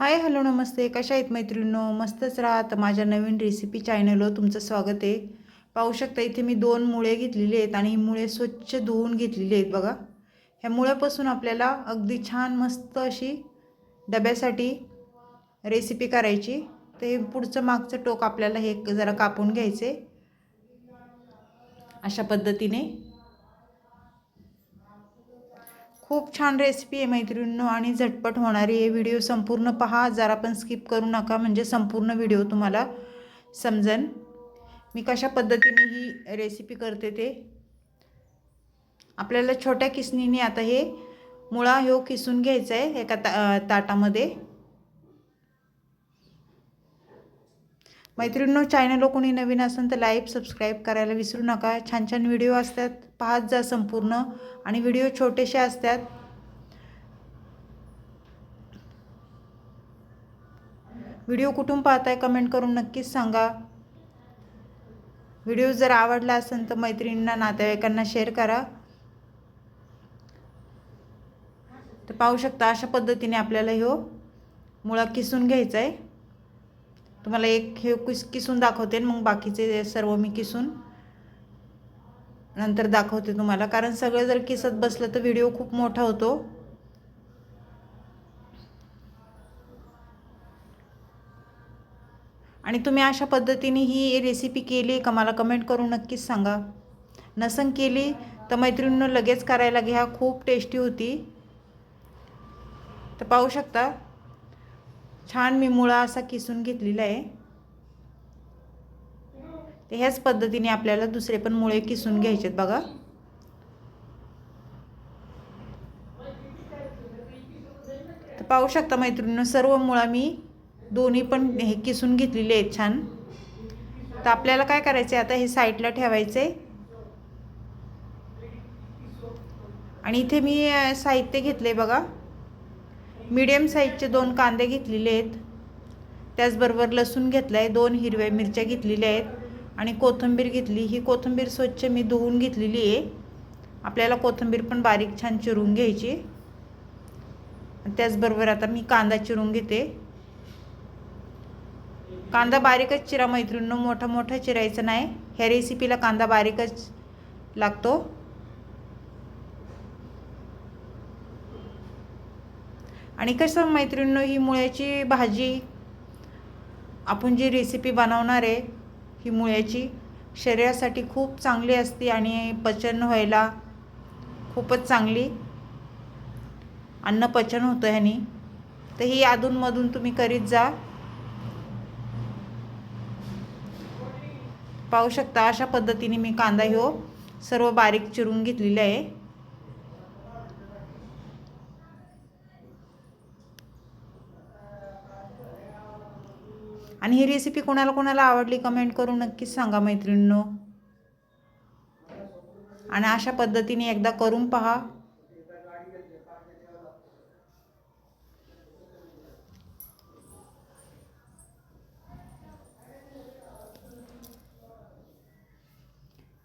Hi hello नमस्ते. कशा आहेत मैत्रिणींनो? मस्तच राहत. माझ्या नवीन रेसिपी चॅनलवर तुमचं स्वागत आहे. पाहू शकता इथे मी दोन मुळे घेतलेले आहेत आणि ही मुळे स्वच्छ धुवून घेतलेली आहेत बघा. ह्या मुळ्यापासून आपल्याला अगदी छान मस्त अशी डब्यासाठी रेसिपी करायची. तर हे पुढचं मागचं टोक आपल्याला हे जरा कापून घ्यायचे अशा पद्धतीने खूप छान रेसिपी आहे मैत्रिणींनो आणि झटपट होणारी आहे व्हिडिओ संपूर्ण पहा. जरा पण स्किप करू नका म्हणजे संपूर्ण व्हिडिओ तुम्हाला समजन. मी कशा पद्धतीने ही रेसिपी करते ते. आपल्याला छोट्या किसनीने आता हे मुळा ह्यो किसून घ्यायचा आहे एका ता ताटामध्ये. मैत्रिणींनो चॅनलला कोणी नवीन असेल तर लाईक सबस्क्राईब करायला विसरू नका. छान छान व्हिडिओ असतात. पाहत जा संपूर्ण आणि व्हिडिओ छोटेसे असतात. व्हिडिओ कुठून पाहताय कमेंट करून नक्कीच सांगा. व्हिडिओ जर आवडला असेल तर मैत्रिणींना नातेवाईकांना शेअर करा. तर पाहू शकता अशा पद्धतीने आपल्याला ह्यो मुळा किसून घ्यायचा आहे तुम्हाला एक हे किस किसून दाखवते मग बाकीचे सर्व मी किसून नंतर दाखवते तुम्हाला. कारण सगळं जर किसत बसलं तर व्हिडिओ खूप मोठा होतो. आणि तुम्ही अशा पद्धतीने ही रेसिपी केली का? मला कमेंट करून नक्कीच सांगा. नसन केली तर मैत्रिणीनं लगेच करायला घ्या. खूप टेस्टी होती. तर पाहू शकता. छान मी मुळा असा किसून घेतलेला आहे. तर ह्याच पद्धतीने आपल्याला दुसरे पण मुळे किसून घ्यायचेत बघा. तर पाहू शकता मैत्रिणीनं सर्व मुळा मी दोन्ही पण हे किसून घेतलेले आहेत छान. तर आपल्याला काय करायचं आहे आता हे साईडला ठेवायचं आहे आणि इथे मी साहित्य घेतले बघा. मीडियम साईजचे दोन कांदे घेतलेले आहेत. त्याचबरोबर लसूण घेतला आहे दोन हिरव्या मिरच्या घेतलेल्या आहेत. आणि कोथिंबीर घेतली. ही कोथिंबीर स्वच्छ मी धुवून घेतलेली आहे. आपल्याला कोथिंबीर पण बारीक छान चिरून घ्यायची. त्याचबरोबर आता मी कांदा चिरून घेते. कांदा बारीकच चिरा मैत्रिणीनं. मोठा मोठा चिरायचा नाही. ह्या रेसिपीला कांदा बारीकच लागतो. आणि कसं मैत्रिणीनं ही मुळ्याची भाजी आपण जी रेसिपी बनवणार आहे ही मुळ्याची शरीरासाठी खूप चांगली असते आणि पचन व्हायला खूपच चांगली अन्न पचन होतं ह्यानी. तर ही अधूनमधून तुम्ही करीत जा. पाहू शकता अशा पद्धतीने मी कांदा ह्यो सर्व बारीक चिरून घेतलेला आहे. आणि ही रेसिपी कोणाला कोणाला आवडली कमेंट करून नक्कीच सांगा मैत्रिणींनो. आणि अशा पद्धतीने एकदा करून पहा.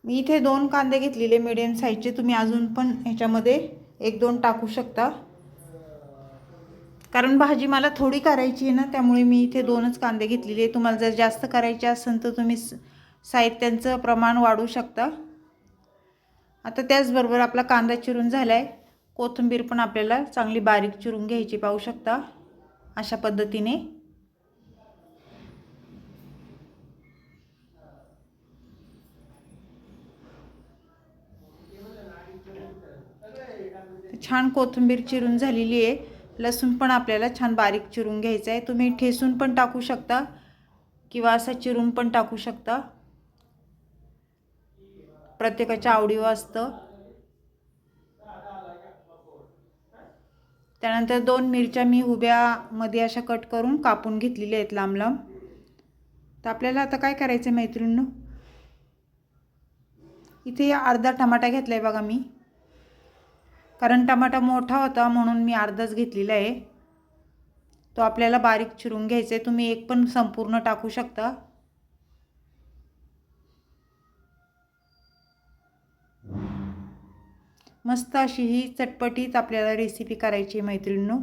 मी इथे दोन कांदे घेतलेले मिडियम साईजचे तुम्ही अजून पण ह्याच्यामध्ये एक दोन टाकू शकता. कारण भाजी मला थोडी करायची आहे ना त्यामुळे मी इथे दोनच कांदे घेतलेले तुम्हाला जर जास्त करायचे असेल तर तुम्ही साहित्यांचं प्रमाण वाढवू शकता. आता त्याचबरोबर आपला कांदा चिरून झाला आहे कोथिंबीर पण आपल्याला चांगली बारीक चिरून घ्यायची पाहू शकता. अशा पद्धतीने. छान कोथिंबीर चिरून झालेली आहे. लसूण पण आपल्याला छान बारीक चिरून घ्यायचं आहे. तुम्ही ठेसून पण टाकू शकता किंवा असं चिरून पण टाकू शकता. प्रत्येकाच्या आवडीवर असतं. त्यानंतर दोन मिरच्या मी उभ्यामध्ये अशा कट करून कापून घेतलेल्या आहेत लांब लांब. तर आपल्याला आता काय करायचं आहे मैत्रिणींनो? इथे अर्धा टमाटा घेतला आहे बघा मी. कारण टमाटा मोठा होता म्हणून मी अर्धाच घेतलेला आहे. तो आपल्याला बारीक चिरून घ्यायचा. आहे तुम्ही एक पण संपूर्ण टाकू शकता. मस्त अशी ही चटपटीत आपल्याला रेसिपी करायची आहे मैत्रिणींनो.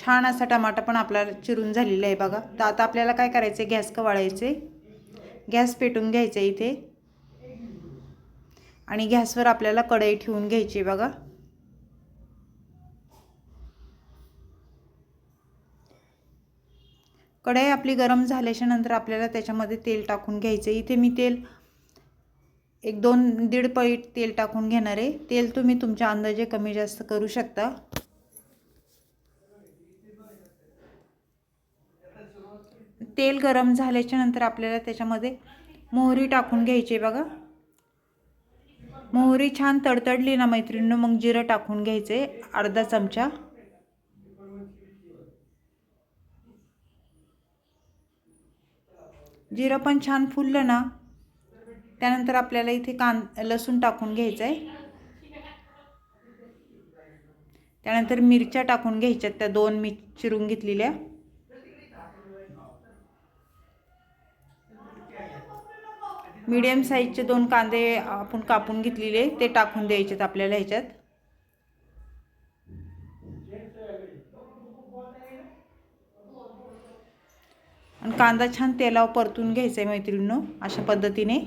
छान असा टमाटा पण आपला चिरून झालेला आहे बघा. तर आता आपल्याला काय करायचं आहे गॅस कवाळायचे गॅस पेटून घ्यायचं इथे. आणि गॅसवर आपल्याला कढई ठेवून घ्यायची बघा. कढई आपली गरम झाल्याच्यानंतर आपल्याला त्याच्यामध्ये तेल टाकून घ्यायचं इथे मी तेल एक दोन दीड पळीट तेल टाकून घेणार आहे. तेल तुम्ही तुमच्या अंदाजे कमी जास्त करू शकता. तेल गरम झाल्याच्यानंतर आपल्याला त्याच्यामध्ये मोहरी टाकून घ्यायची बघा. मोहरी छान तडतडली ना मैत्रिणीनं मग जिरं टाकून घ्यायचे अर्धा चमचा. जिरं पण छान फुललं ना त्यानंतर आपल्याला इथे कां लसूण टाकून घ्यायचं आहे. त्यानंतर मिरच्या टाकून घ्यायच्यात त्या दोन मी चिरून घेतलेल्या. मीडियम साईजचे दोन कांदे आपण कापून घेतलेले ते टाकून द्यायचेत आपल्याला ह्याच्यात. आणि कांदा छान तेलावर परतून घ्यायचा आहे मैत्रिणीनं अशा पद्धतीने.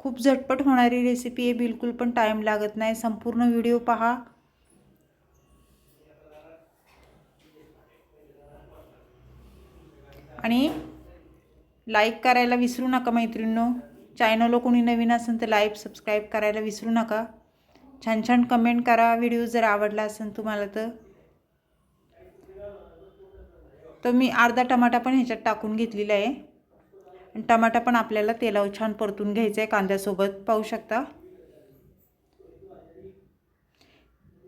खूप झटपट होणारी रेसिपी आहे बिलकुल पण टाईम लागत नाही. संपूर्ण व्हिडिओ पहा. आणि लाईक करायला विसरू नका मैत्रिणींनो. चॅनलला कोणी नवीन असेल तर लाईक सबस्क्राईब करायला विसरू नका. छान छान कमेंट करा व्हिडिओ जर आवडला असेल तुम्हाला तर. तर मी अर्धा टमाटा पण ह्याच्यात टाकून घेतलेला आहे. आणि टमाटा पण आपल्याला तेलावर छान परतून घ्यायचं आहे कांद्यासोबत. पाहू शकता.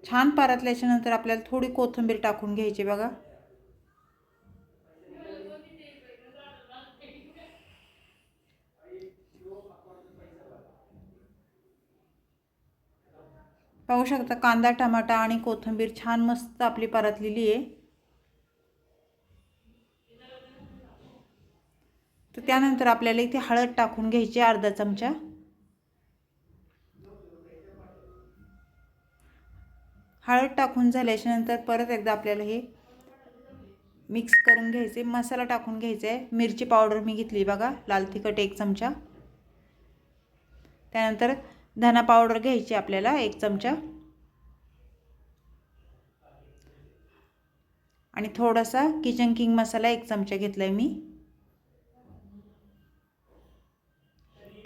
छान परतल्याच्यानंतर आपल्याला थोडी कोथिंबीर टाकून घ्यायची बघा. पाहू शकता कांदा टमाटा आणि कोथिंबीर छान मस्त आपली परतलेली आहे. तर त्यानंतर आपल्याला इथे हळद टाकून घ्यायची अर्धा चमचा. हळद टाकून झाल्याच्यानंतर परत एकदा आपल्याला हे मिक्स करून घ्यायचे. मसाला टाकून घ्यायचा आहे. मिरची पावडर मी घेतली बघा लाल तिखट एक चमचा. त्यानंतर धना पावडर घ्यायची आपल्याला एक चमचा. आणि थोडासा किचन किंग मसाला एक चमचा घेतला आहे मी.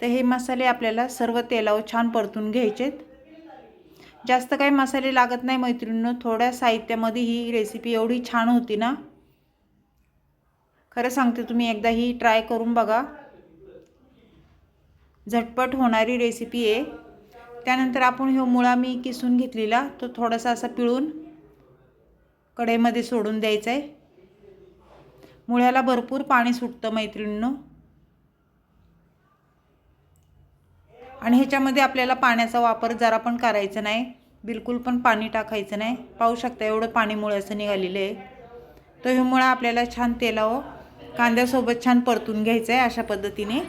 तर हे मसाले आपल्याला सर्व तेलावर छान परतून घ्यायचेत. जास्त काही मसाले लागत नाही मैत्रिणींनो थोड्या साहित्यामध्ये ही रेसिपी एवढी छान होती ना. खरं सांगते तुम्ही एकदा ही ट्राय करून बघा. झटपट होणारी रेसिपी आहे. त्यानंतर आपण ह्यो मुळा मी किसून घेतलेला तो थोडासा असा पिळून कढईमध्ये सोडून द्यायचा आहे. मुळ्याला भरपूर पाणी सुटतं मैत्रिणींनो. आणि ह्याच्यामध्ये आपल्याला पाण्याचा वापर जरा पण करायचा नाही. बिलकुल पण पाणी टाकायचं नाही. पाहू शकता एवढं पाणी मुळ्याचं निघालेलं आहे. तर हे मुळा आपल्याला छान तेलावं कांद्यासोबत छान परतून घ्यायचं आहे अशा पद्धतीने.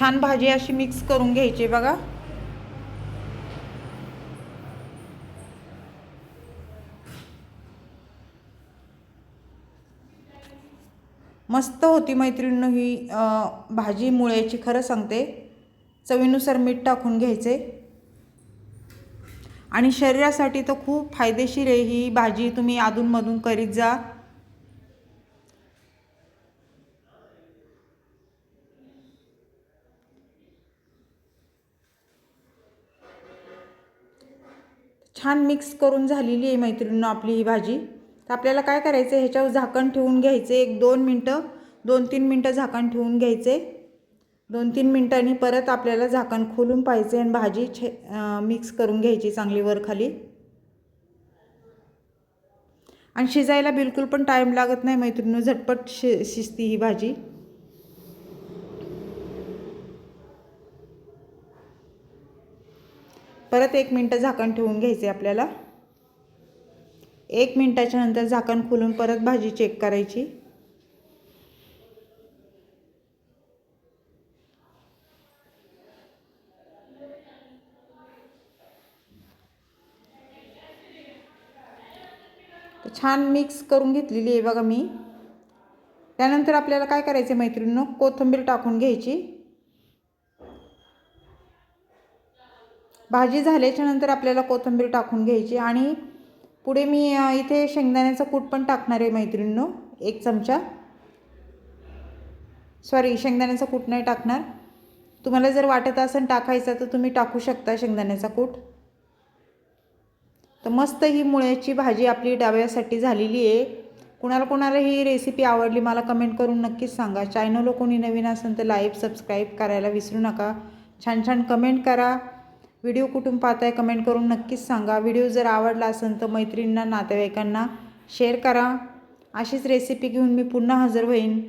छान भाजी अशी मिक्स करून घ्यायची बघा. मस्त होती मैत्रिणीनं ही भाजी मुळ्याची खरं सांगते. चवीनुसार मीठ टाकून घ्यायचे. आणि शरीरासाठी तर खूप फायदेशीर आहे ही भाजी. तुम्ही अधूनमधून करीत जा. छान मिक्स करून झालेली आहे मैत्रिणीनं आपली ही भाजी. तर आपल्याला काय करायचं आहे ह्याच्यावर झाकण ठेवून घ्यायचे. एक दोन मिनटं. दोन तीन मिनटं झाकण ठेवून घ्यायचे. दोन तीन मिनटांनी परत आपल्याला झाकण खोलून पाहिजे आणि भाजी छे मिक्स करून घ्यायची चांगली वर खाली. आणि शिजायला बिलकुल पण टाईम लागत नाही मैत्रिणीनं. झटपट शि शिजती ही भाजी. परत एक मिनटं झाकण ठेवून घ्यायचे आपल्याला. एक मिनटाच्या नंतर झाकण खोलून परत भाजी चेक करायची. छान मिक्स करून घेतलेली आहे बघा मी. त्यानंतर आपल्याला काय करायचं मैत्रिणीनं? कोथिंबीर टाकून घ्यायची. भाजी झाल्याच्यानंतर आपल्याला कोथिंबीर टाकून घ्यायची आणि पुढे मी इथे शेंगदाण्याचं कूट पण टाकणार आहे मैत्रिणींनो एक चमचा. सॉरी शेंगदाण्याचा कूट नाही टाकणार. तुम्हाला जर वाटत असेल टाकायचा तर तुम्ही टाकू शकता शेंगदाण्याचा कूट. तर मस्त ही मुळ्याची भाजी आपली डाव्यासाठी झालेली आहे. कुणाला कुणाला ही रेसिपी आवडली मला कमेंट करून नक्कीच सांगा. चॅनल कोणी नवीन असेल तर लाईक सबस्क्राईब करायला विसरू नका. छान छान कमेंट करा. व्हिडिओ कुठून पाहताय कमेंट करून नक्कीच सांगा. व्हिडिओ जर आवडला असेल तर मैत्रिणींना नातेवाईकांना शेअर करा. अशीच रेसिपी घेऊन मी पुन्हा हजर होईन.